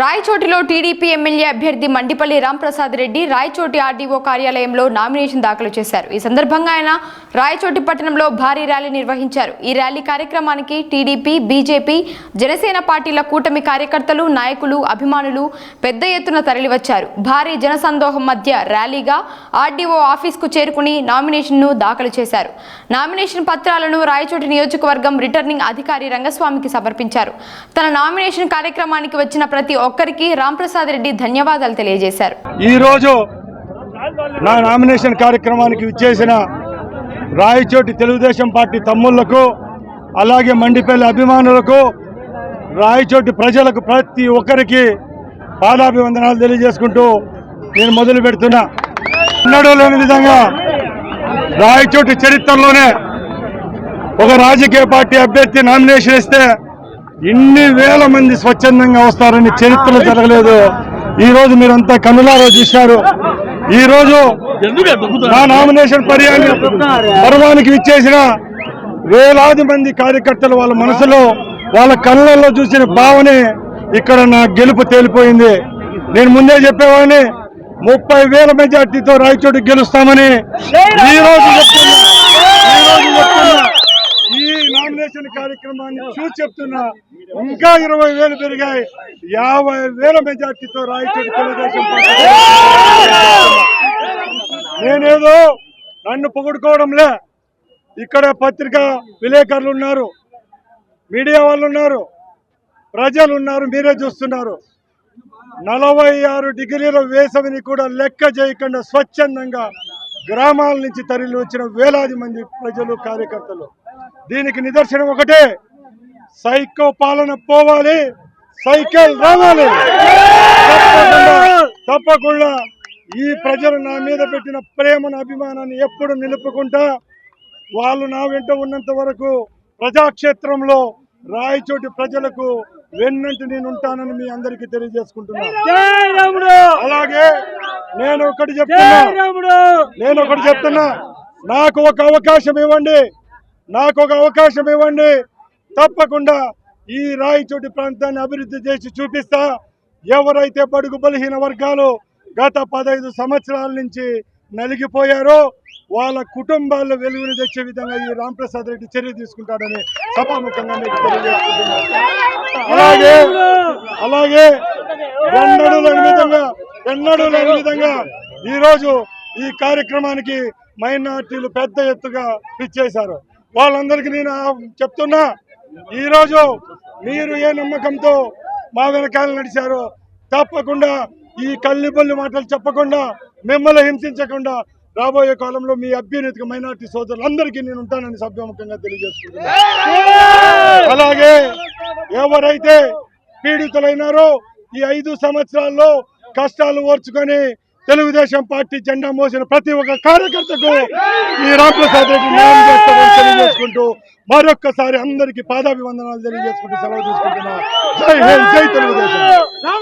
రాయచోటిలో TDP MLA అభ్యర్థి Mandipalli Ramprasad Reddy Rayachoti RDO కార్యాలయంలో nomination దాఖలు చేశారు. ఈ సందర్భంగా ఆయన రాయచోటి పట్టణంలో భారీ ర్యాలీ నిర్వహించారు. ఈ ర్యాలీ కార్యక్రమానికి టీడీపీ బీజేపీ జనసేన పార్టీల కూటమి కార్యకర్తలు నాయకులు అభిమానులు పెద్ద ఎత్తున తరలివచ్చారు. భారీ జనసందోహం మధ్య ర్యాలీగా ఆర్డీఓ ఆఫీస్కు చేరుకుని నామినేషన్ను దాఖలు చేశారు. నామినేషన్ పత్రాలను రాయచోటి నియోజకవర్గం రిటర్నింగ్ అధికారి రంగస్వామికి సమర్పించారు. తన నామినేషన్ కార్యక్రమానికి వచ్చిన ప్రతి ఒక్కరికి రాంప్రసాద్ రెడ్డి ధన్యవాదాలు తెలియజేశారు. ఈరోజు నా నామినేషన్ కార్యక్రమానికి విచ్చేసిన రాయచోటి తెలుగుదేశం పార్టీ తమ్ముళ్ళకు అలాగే మండిపల్లి అభిమానులకు రాయచోటి ప్రజలకు ప్రతి ఒక్కరికి పాదాభివందనాలు తెలియజేసుకుంటూ నేను మొదలు పెడుతున్నా. ఎన్నడూ లేని విధంగా రాయచోటి చరిత్రలోనే ఒక రాజకీయ పార్టీ అభ్యర్థి నామినేషన్ ఇస్తే ఇన్ని వేల మంది స్వచ్ఛందంగా వస్తారని చరిత్రలో జరగలేదు. ఈ రోజు మీరంతా కన్నులారా చూశారు. ఈ రోజు నా నామినేషన్ పర్యాన్ని పర్వానికి ఇచ్చేసిన వేలాది మంది కార్యకర్తలు వాళ్ళ మనసులో వాళ్ళ కళ్ళల్లో చూసిన భావనే ఇక్కడ నా గెలుపు తేలిపోయింది. నేను ముందే చెప్పేవాడిని ముప్పై వేల మెజార్టీతో రాయచోటి గెలుస్తామని ఈ రోజు చెప్తున్నా ఈ రోజు చెప్తున్నా ఈ నామినేషన్ కార్యక్రమాన్ని చూసి చెప్తున్నా ఇంకా ఇరవై వేలు పెరిగాయి. యాభై వేల మెజార్టీతో రాయచోటి తెలుగుదేశం పార్టీ. నేనేదో నన్ను పొగుడుకోవడంలే. ఇక్కడ పత్రిక విలేకరులు ఉన్నారు మీడియా వాళ్ళు ఉన్నారు ప్రజలు ఉన్నారు మీరే చూస్తున్నారు. నలభై ఆరు డిగ్రీల వేసవిని కూడా లెక్క చేయకుండా స్వచ్ఛందంగా గ్రామాల నుంచి తరలి వచ్చిన వేలాది మంది ప్రజలు కార్యకర్తలు. దీనికి నిదర్శనం ఒకటే. సైకో పాలన పోవాలి. సైకిల్ రావాలి. తప్పకుండా ఈ ప్రజలు నా మీద పెట్టిన ప్రేమను అభిమానాన్ని ఎప్పుడు నిలుపుకుంటా వాళ్ళు నా వెంట ఉన్నంత వరకు ప్రజాక్షేత్రంలో రాయచోటి ప్రజలకు వెన్నంటి నేను ఉంటానని మీ అందరికీ తెలియజేసుకుంటున్నా. అలాగే నేను ఒకటి చెప్తున్నా. నేను ఒకటి చెప్తున్నా. నాకు ఒక అవకాశం ఇవ్వండి. నాకు ఒక అవకాశం ఇవ్వండి. తప్పకుండా ఈ రాయచోటి ప్రాంతాన్ని అభివృద్ధి చేసి చూపిస్తా. ఎవరైతే బడుగు బలహీన వర్గాలు గత పదహైదు సంవత్సరాల నుంచి నలిగిపోయారో వాళ్ళ కుటుంబాల్లో వెలుగుని తెచ్చే విధంగా ఈ రాంప్రసాద్ రెడ్డి చర్య తీసుకుంటాడని సభాముఖంగా మీకు అలాగే అలాగే ఎన్నడూ లేని విధంగా ఎన్నడూ లేని విధంగా ఈరోజు ఈ కార్యక్రమానికి మైనార్టీలు పెద్ద ఎత్తుగా పిచ్చేశారు. వాళ్ళందరికీ నేను చెప్తున్నా ఈరోజు మీరు ఏ నమ్మకంతో మా వెనకాల నడిచారో తప్పకుండా ఈ కల్లిబొల్లి మాటలు చెప్పకుండా మిమ్మల్ని హింసించకుండా రాబోయే కాలంలో మీ అభ్యున్నతికి మైనార్టీ సోదరులందరికీ నేను ఉంటానని సభ్యముఖంగా తెలియజేస్తున్నాను అలాగే ఎవరైతే పీడితులైనారో ఈ ఐదు సంవత్సరాల్లో కష్టాలు ఓర్చుకొని తెలుగుదేశం పార్టీ జెండా మోసిన ప్రతి ఒక్క కార్యకర్తకు ఈ రామప్రసాద్ రెడ్డి న్యాయం చేస్తారని తెలియజేసుకుంటూ మరొక్కసారి అందరికీ పాదాభివందనాలు తెలియజేసుకుంటూ సెలవు తీసుకుంటున్నా. జై హింద్ జై తెలుగుదేశం.